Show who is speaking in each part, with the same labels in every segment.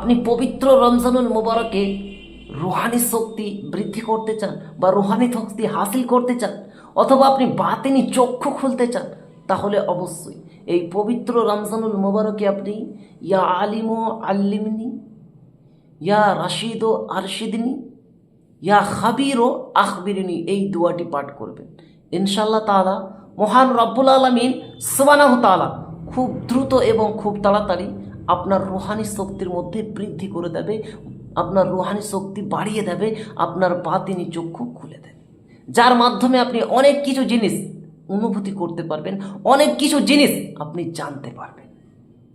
Speaker 1: আপনি পবিত্র রমজানুল মোবারকে রুহানি শক্তি বৃদ্ধি করতে চান বা রুহানি শক্তি হাসিল করতে চান, অথবা আপনি বাতেনি চক্ষু খুলতে চান, তাহলে অবশ্যই এই পবিত্র রমজানুল মোবারকে আপনি ইয়া আলিমো আল্লিমনি, ইয়া রাশিদ ও আরশিদিনী, ইয়া খাবির ও আখবিরিনী এই দুয়াটি পাঠ করবেন। ইনশাল্লাহ তাআলা মহান রব্বুল আলমিন সুবানাহ তাআলা খুব দ্রুত এবং খুব তাড়াতাড়ি আপনার রুহানি শক্তির মধ্যে বৃদ্ধি করে দেবে, আপনার রুহানি শক্তি বাড়িয়ে দেবে, আপনার বাতিনি চক্ষু খুলে দেবে। যার মাধ্যমে আপনি অনেক কিছু জিনিস অনুভূতি করতে পারবেন, অনেক কিছু জিনিস আপনি জানতে পারবেন।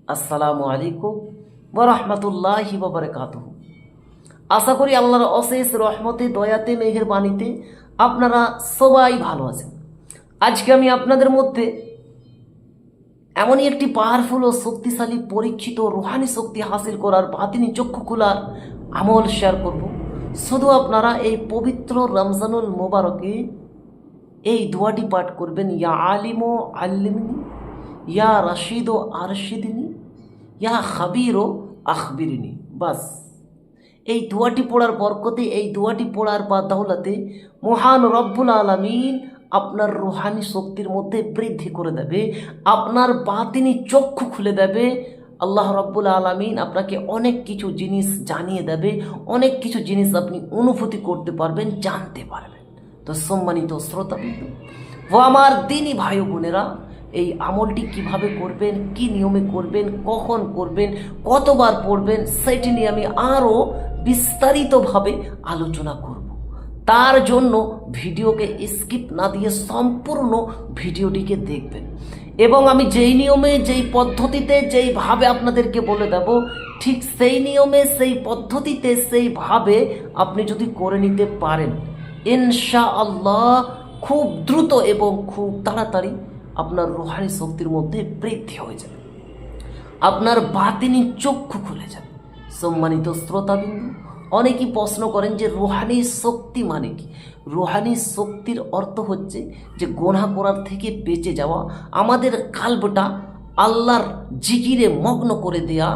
Speaker 1: আসসালামু আলাইকুম ওরহমতুল্লাহি বাবরকাতুহু আশা করি আল্লাহর অশেষ রহমতে, দয়াতে মেঘের বাণীতে আপনারা সবাই ভালো আছেন। আজকে আমি আপনাদের মধ্যে এমনই একটি পাওয়ারফুল ও শক্তিশালী পরীক্ষিত রুহানি শক্তি হাসিল করার বাতিনি চক্ষু খোলার আমল শেয়ার করব। শুধু আপনারা এই পবিত্র রমজানুল মোবারকে এই দোয়াটি পাঠ করবেন। ইয়া আলিমো আল্লিমিনী, ইয়া রশিদ ও আরশিদিনী, ইয়া খাবির ও আখবিরিনী। বাস। এই দোয়াটি পড়ার বরকতে, এই দোয়াটি পড়ার বা দৌলতে মহান রব্বুল আলমিন আপনার রুহানি শক্তির মধ্যে বৃদ্ধি করে দেবে, আপনার বাতিনি চক্ষু খুলে দেবে, আল্লাহ রব্বুল আলমিন আপনাকে অনেক কিছু জিনিস জানিয়ে দেবে, অনেক কিছু জিনিস আপনি অনুভূতি করতে পারবেন, জানতে পারবেন। তো সম্মানিত শ্রোতাবিন্দু ও আমার দিনই ভাই বোনেরা, এই আমলটি কীভাবে করবেন, কি নিয়মে করবেন, কখন করবেন, কতবার পড়বেন, সেটি নিয়ে আমি আরও বিস্তারিতভাবে আলোচনা করব। তার জন্য ভিডিওকে স্কিপ না দিয়ে সম্পূর্ণ ভিডিওটিকে দেখবেন। এবং আমি যেই নিয়মে, যেই পদ্ধতিতে, যেইভাবে আপনাদেরকে বলে দেব, ঠিক সেই নিয়মে, সেই পদ্ধতিতে, সেইভাবে আপনি যদি করে নিতে পারেন ইনশা আল্লাহ খুব দ্রুত এবং খুব তাড়াতাড়ি আপনার রুহানি শক্তির মধ্যে বৃদ্ধি হয়ে যাবে। আপনার বাতিনি চক্ষু খুলে যাবে। সম্মানিত শ্রোতাবিন্দু অনেকেই প্রশ্ন করেন যে রুহানি শক্তি মানে কি? রুহানি শক্তির অর্থ হচ্ছে যে গোনা করার থেকে বেঁচে যাওয়া, আমাদের কাল্পটা আল্লাহর জিকিরে মগ্ন করে দেয়া,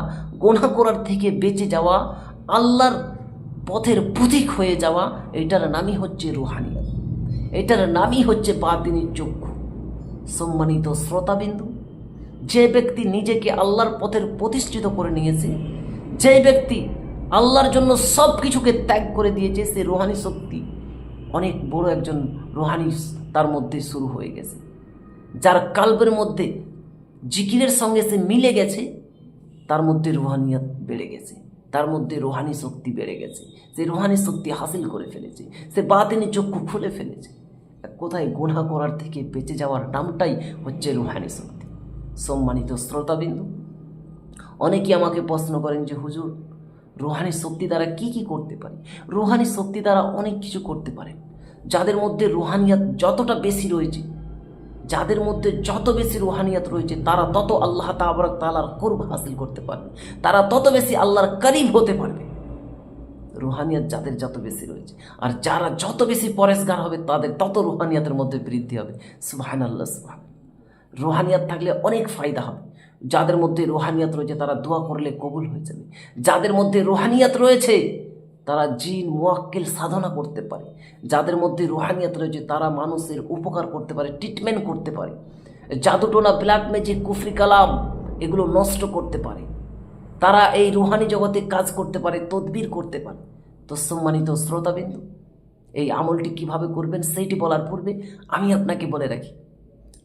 Speaker 1: গোনা করার থেকে বেঁচে যাওয়া, আল্লাহর পথের প্রতীক হয়ে যাওয়া, এটার নামই হচ্ছে রুহানিয়াত এটার নামই হচ্ছে বাতিনি চক্ষু। সম্মানিত শ্রোতাবিন্দু, যে ব্যক্তি নিজেকে আল্লাহর পথের প্রতিষ্ঠিত করে নিয়েছে, যে ব্যক্তি আল্লাহর জন্য সব কিছুকে ত্যাগ করে দিয়েছে সে রোহানি শক্তি। অনেক বড় একজন রোহানি তার মধ্যে শুরু হয়ে গেছে। যার কাল্পের মধ্যে জিকিরের সঙ্গে সে মিলে গেছে, তার মধ্যে রুহানিয়াত বেড়ে গেছে, তার মধ্যে রোহানি শক্তি বেড়ে গেছে। সে রোহানি শক্তি হাসিল করে ফেলেছে, সে বাতিনি চক্ষু খুলে ফেলেছে। কোথায় গুণা করার থেকে বেঁচে যাওয়ার নামটাই হচ্ছে রুহানি শক্তি। সম্মানিত শ্রোতাবিন্দু, অনেকেই আমাকে প্রশ্ন করেন যে, হুজুর রুহানি শক্তি দ্বারা কি কি করতে পারে? রুহানি শক্তি দ্বারা অনেক কিছু করতে পারে। যাদের মধ্যে রুহানিয়াত যতটা বেশি রয়েছে, যাদের মধ্যে যত বেশি রুহানিয়াত রয়েছে, তারা তত আল্লাহ তাবরক তালার কুরব হাসিল করতে পারবে। তারা তত বেশি আল্লাহর করিব হতে পারবে। রুহানিয়াত যাদের যত বেশি রয়েছে, আর যারা যত বেশি পরেশগার হবে, তাদের তত রুহানিয়াতের মধ্যে বৃদ্ধি হবে। সুবাহান। আল্লাহ সুবাহ রুহানিয়াত থাকলে অনেক ফায়দা হবে। যাদের মধ্যে রুহানিয়াত রয়েছে, তারা দোয়া করলে কবুল হয়ে যাবে। যাদের মধ্যে রুহানিয়াত রয়েছে, তারা জিন মোয়াক্কেল সাধনা করতে পারে। যাদের মধ্যে রুহানিয়াত রয়েছে, তারা মানুষের উপকার করতে পারে ট্রিটমেন্ট করতে পারে। জাদুটোনা ব্ল্যাক ম্যাজিক কুফরি কালাম, এগুলো নষ্ট করতে পারে। তারা এই রুহানি জগতে কাজ করতে পারে, তদবির করতে পারে। তো সম্মানিত শ্রোতাবিন্দু, এই আমলটি কীভাবে করবেন, সেইটি বলার পূর্বে আমি আপনাকে বলে রাখি।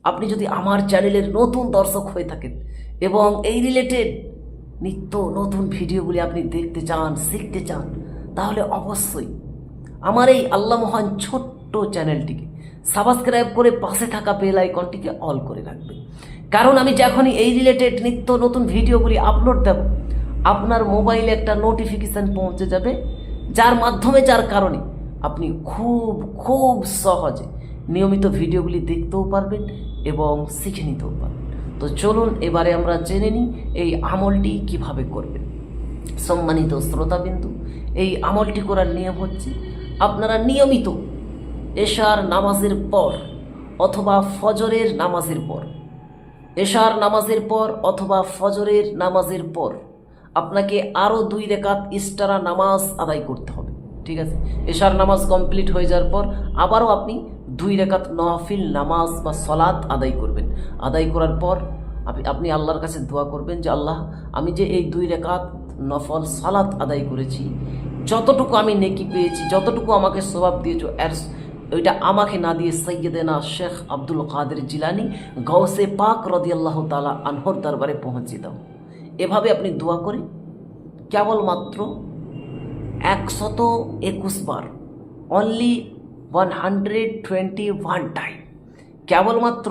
Speaker 1: আপনি যদি আমার চ্যানেলের নতুন দর্শক হয়ে থাকেন এবং এই রিলেটেড নিত্য নতুন ভিডিওগুলি আপনি দেখতে চান, শিখতে চান, তাহলে অবশ্যই আমার এই আল্লাহ মহান ছোট্ট চ্যানেলটিকে সাবস্ক্রাইব করে পাশে থাকা বেল আইকনটিকে অল করে রাখবেন। কারণ আমি যখনই এই রিলেটেড নিত্য নতুন ভিডিওগুলি আপলোড দেব, আপনার মোবাইলে একটা নোটিফিকেশান পৌঁছে যাবে, যার মাধ্যমে, যার কারণে আপনি খুব খুব সহজে নিয়মিত ভিডিওগুলি দেখতেও পারবেন এবং শিখে নিতেও পারবেন। তো চলুন এবারে আমরা জেনে নিই এই আমলটি কীভাবে করবেন সম্মানিত শ্রোতাবিন্দু, এই আমলটি করার নিয়ম হচ্ছে, আপনারা নিয়মিত এশার নামাজের পর অথবা ফজরের নামাজের পর, এশার নামাজের পর অথবা ফজরের নামাজের পর আপনাকে আরও দুই রেকাত ইস্টারা নামাজ আদায় করতে হবে। ঠিক আছে? এশার নামাজ কমপ্লিট হয়ে যাওয়ার পর আবারও আপনি দুই রেকাত নফিল নামাজ বা সলাৎ আদায় করবেন। আদায় করার পর আপনি আল্লাহর কাছে দোয়া করবেন যে, আল্লাহ, আমি যে এই দুই রেকাত নফল সালাত আদায় করেছি, যতটুকু আমি নেকি পেয়েছি, যতটুকু আমাকে স্বভাব দিয়েছ, এর ওইটা আমাকে না দিয়ে সৈয়দেনা শেখ আব্দুল কাদের জিলানি গৌসে পাক রদিয়াল্লাহ তালা আনহর দরবারে পৌঁছে দাও। এভাবে আপনি দোয়া করে কেবলমাত্র একশত একুশ বার। Only one hundred twenty one time কেবলমাত্র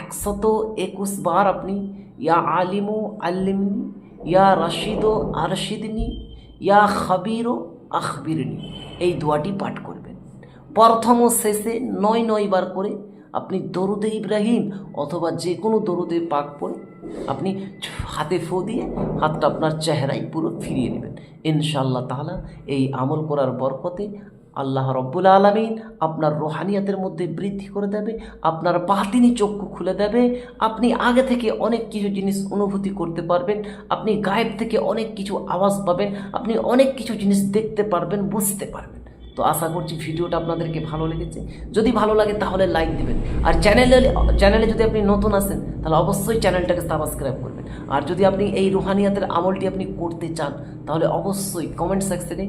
Speaker 1: একশত একুশ বার আপনি, ইয়া আলিমু আল্লিমনি, ইয়া রশিদো আরশিদনি, ইয়া খাবিরো আখবিরনি এই দোয়াটি পাঠ করবেন। প্রথম ও শেষে নয় নয় বার করে আপনি দরুদে ইব্রাহিম অথবা যে কোনো দরুদে পাক পড়ে আপনি হাতে ফো দিয়ে হাতটা আপনার চেহারায় পুরো ফিরিয়ে নেবেন। ইনশাআল্লাহ তাহলে এই আমল করার বরকতে আল্লাহ রব্বুল আলমিন আপনার রোহানিয়াতের মধ্যে বৃদ্ধি করে দেবে, আপনার বাতিনি চক্ষু খুলে দেবে, আপনি আগে থেকে অনেক কিছু জিনিস অনুভূতি করতে পারবেন, আপনি গায়েব থেকে অনেক কিছু আওয়াজ পাবেন, আপনি অনেক কিছু জিনিস দেখতে পারবেন, বুঝতে পারবেন। তো আশা করছি ভিডিওটা আপনাদেরকে ভালো লেগেছে। যদি ভালো লাগে তাহলে লাইক দেবেন। আর চ্যানেলে চ্যানেলে যদি আপনি নতুন আসেন তাহলে অবশ্যই চ্যানেলটাকে সাবস্ক্রাইব করবেন। আর যদি আপনি এই রুহানিয়াতের আমলটি আপনি করতে চান, তাহলে অবশ্যই কমেন্ট সেকশনে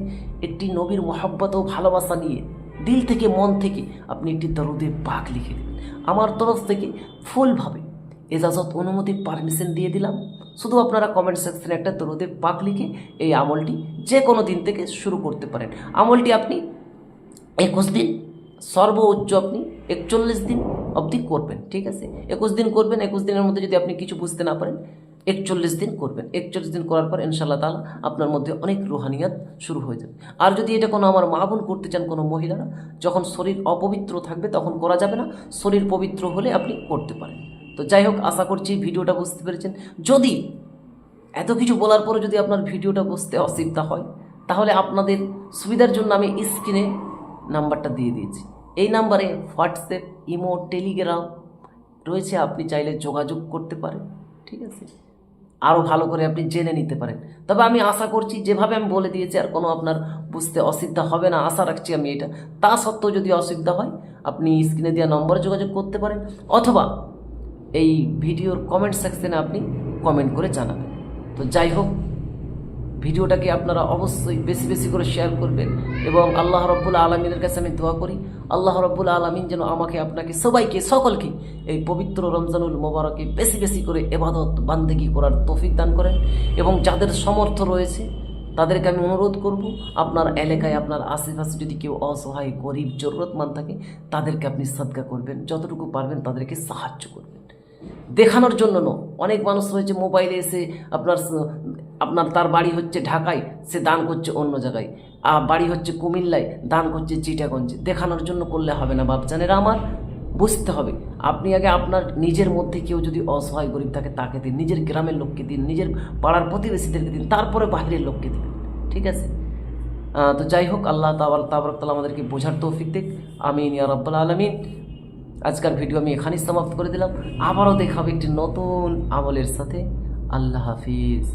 Speaker 1: একটি নবীর মহব্বত ও ভালোবাসা নিয়ে দিল থেকে মন থেকে আপনি একটি দরুদে পাক লিখে দেবেন। আমার তরফ থেকে ফুলভাবে এজাজত অনুমতি পারমিশন দিয়ে দিলাম। শুধু আপনারা কমেন্ট সেকশনে একটা দরুদে পাক লিখে এই আমলটি যে কোনো দিন থেকে শুরু করতে পারেন। আমলটি আপনি একুশ দিন, সর্বোচ্চ আপনি একচল্লিশ দিন অবধি করবেন, ঠিক আছে? একুশ দিন করবেন, একুশ দিনের মধ্যে যদি আপনি কিছু বুঝতে না পারেন, একচল্লিশ দিন করবেন। একচল্লিশ দিন করার পর ইনশাল্লাহ তালা আপনার মধ্যে অনেক রুহানিয়াত শুরু হয়ে যাবে। আর যদি এটা কোনো আমার মা বোন করতে চান কোনো মহিলারা, যখন শরীর অপবিত্র থাকবে তখন করা যাবে না, শরীর পবিত্র হলে আপনি করতে পারেন। তো যাই হোক, আশা করছি ভিডিওটা বুঝতে পেরেছেন। যদি এত কিছু বলার পরে যদি আপনার ভিডিওটা বুঝতে অসুবিধা হয়, তাহলে আপনাদের সুবিধার জন্য আমি স্ক্রিনে নাম্বারটা দিয়ে দিয়েছি। এই নাম্বারে হোয়াটসঅ্যাপ, ইমো, টেলিগ্রাম রয়েছে, আপনি চাইলে যোগাযোগ করতে পারেন, ঠিক আছে? আরও ভালো করে আপনি জেনে নিতে পারেন। তবে আমি আশা করছি, যেভাবে আমি বলে দিয়েছি, আর কোনো আপনার বুঝতে অসুবিধা হবে না, আশা রাখছি আমি এটা। তা সত্ত্বেও যদি অসুবিধা হয়, আপনি স্ক্রিনে দেওয়া নম্বরে যোগাযোগ করতে পারেন, অথবা এই ভিডিওর কমেন্ট সেকশনে আপনি কমেন্ট করে জানাবেন। তো যাই হোক ভিডিওটাকে আপনারা অবশ্যই বেশি বেশি করে শেয়ার করবেন এবং আল্লাহ রব্বুল আলমিনের কাছে আমি দোয়া করি। আল্লাহ রব্বুল আলমিন যেন আমাকে, আপনাকে, সবাইকে, সকলকে এই পবিত্র রমজানুল মোবারকে বেশি বেশি করে এবাদত, বান্দেগি করার তৌফিক দান করেন এবং যাদের সমর্থ রয়েছে তাদেরকে আমি অনুরোধ করব, আপনার এলাকায় আপনার আশেপাশে যদি কেউ অসহায়, গরিব জরুরতমান থাকে তাদেরকে আপনি সদকা করবেন, যতটুকু পারবেন তাদেরকে সাহায্য করবেন। দেখানোর জন্য ন অনেক মানুষ রয়েছে মোবাইলে এসে আপনার আপনার তার বাড়ি হচ্ছে ঢাকায়, সে দান করছে অন্য জায়গায়। আর বাড়ি হচ্ছে কুমিল্লায়, দান করছে চিটাগঞ্জে। দেখানোর জন্য করলে হবে না বাপজানেরা আমার, বুঝতে হবে। আপনি আগে আপনার নিজের মধ্যে কেউ যদি অসহায় গরিব থাকে, তাকে দিন, নিজের গ্রামের লোককে দিন, নিজের পাড়ার প্রতিবেশীদেরকে দিন, তারপরে বাইরের লোককে দিন, ঠিক আছে? তো যাই হোক, আল্লাহ তাবার তাবরকতাল আমাদেরকে বোঝার তৌফিক দিক। আমিন ইয়া রব্বাল আলমিন। আজকের ভিডিও আমি এখানেই সমাপ্ত করে দিলাম। আবারও দেখাবো একটি নতুন আমলের সাথে। আল্লাহ হাফিজ।